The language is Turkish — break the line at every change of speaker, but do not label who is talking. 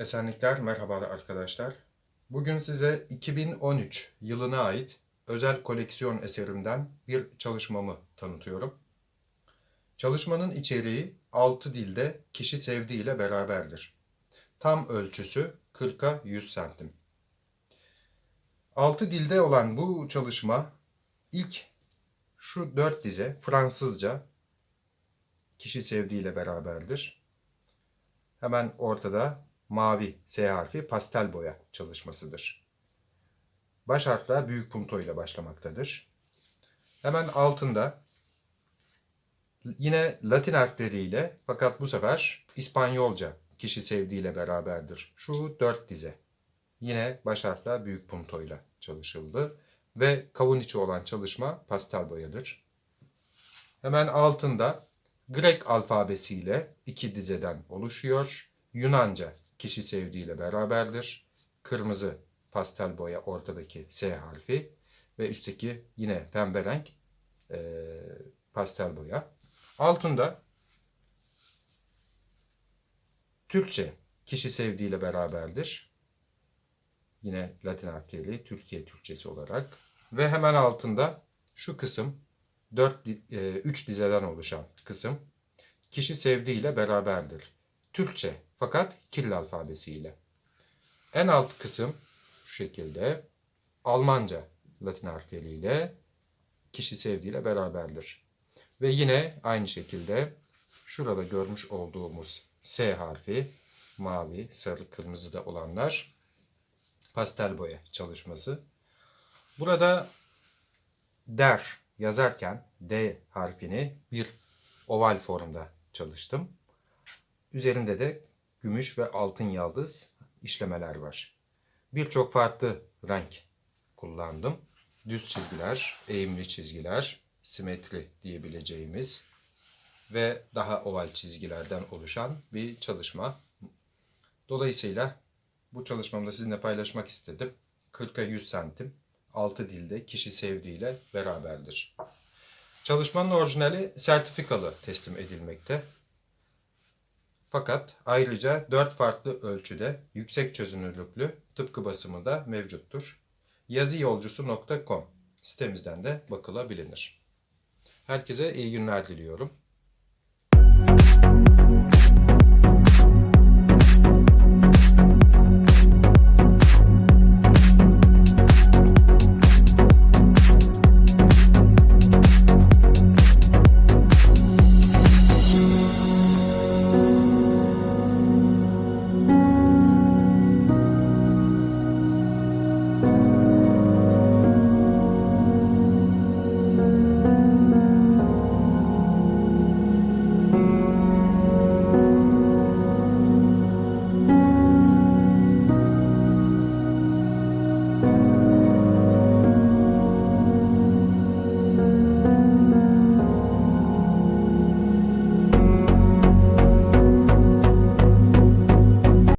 Esenlikler, merhabalar arkadaşlar. Bugün size 2013 yılına ait özel koleksiyon eserimden bir çalışmamı tanıtıyorum. Çalışmanın içeriği 6 dilde kişi sevdiğiyle beraberdir. Tam ölçüsü 40'a 100 santim. 6 dilde olan bu çalışma ilk şu 4 dize Fransızca kişi sevdiğiyle beraberdir. Hemen ortada mavi S harfi pastel boya çalışmasıdır. Baş harfler büyük punto ile başlamaktadır. Hemen altında yine Latin harfleriyle fakat bu sefer İspanyolca kişi sevdiğiyle beraberdir. Şu dört dize. Yine baş harfler büyük punto ile çalışıldı. Ve kavun içi olan çalışma pastel boyadır. Hemen altında Grek alfabesiyle iki dizeden oluşuyor. Yunanca kişi sevdiğiyle beraberdir. Kırmızı pastel boya ortadaki S harfi ve üstteki yine pembe renk e, pastel boya. Altında Türkçe kişi sevdiğiyle beraberdir. Yine Latin harfleri Türkiye Türkçesi olarak ve hemen altında şu kısım 4 3 dizeden oluşan kısım kişi sevdiğiyle beraberdir. Türkçe fakat Kiril alfabesiyle. En alt kısım şu şekilde Almanca Latin harfleriyle kişi sevdiğiyle beraberdir. Ve yine aynı şekilde şurada görmüş olduğumuz S harfi mavi, sarı, kırmızı da olanlar pastel boya çalışması. Burada der yazarken D harfini bir oval formda çalıştım. Üzerinde de gümüş ve altın yaldız işlemeler var. Birçok farklı renk kullandım. Düz çizgiler, eğimli çizgiler, simetri diyebileceğimiz ve daha oval çizgilerden oluşan bir çalışma. Dolayısıyla bu çalışmamda sizinle paylaşmak istedim. 40'a 100 santim, 6 dilde kişi sevdiğiyle beraberdir. Çalışmanın orijinali sertifikalı teslim edilmekte. Fakat ayrıca 4 farklı ölçüde yüksek çözünürlüklü tıpkı basımı da mevcuttur. yazıyolcusu.com sitemizden de bakılabilir. Herkese iyi günler diliyorum.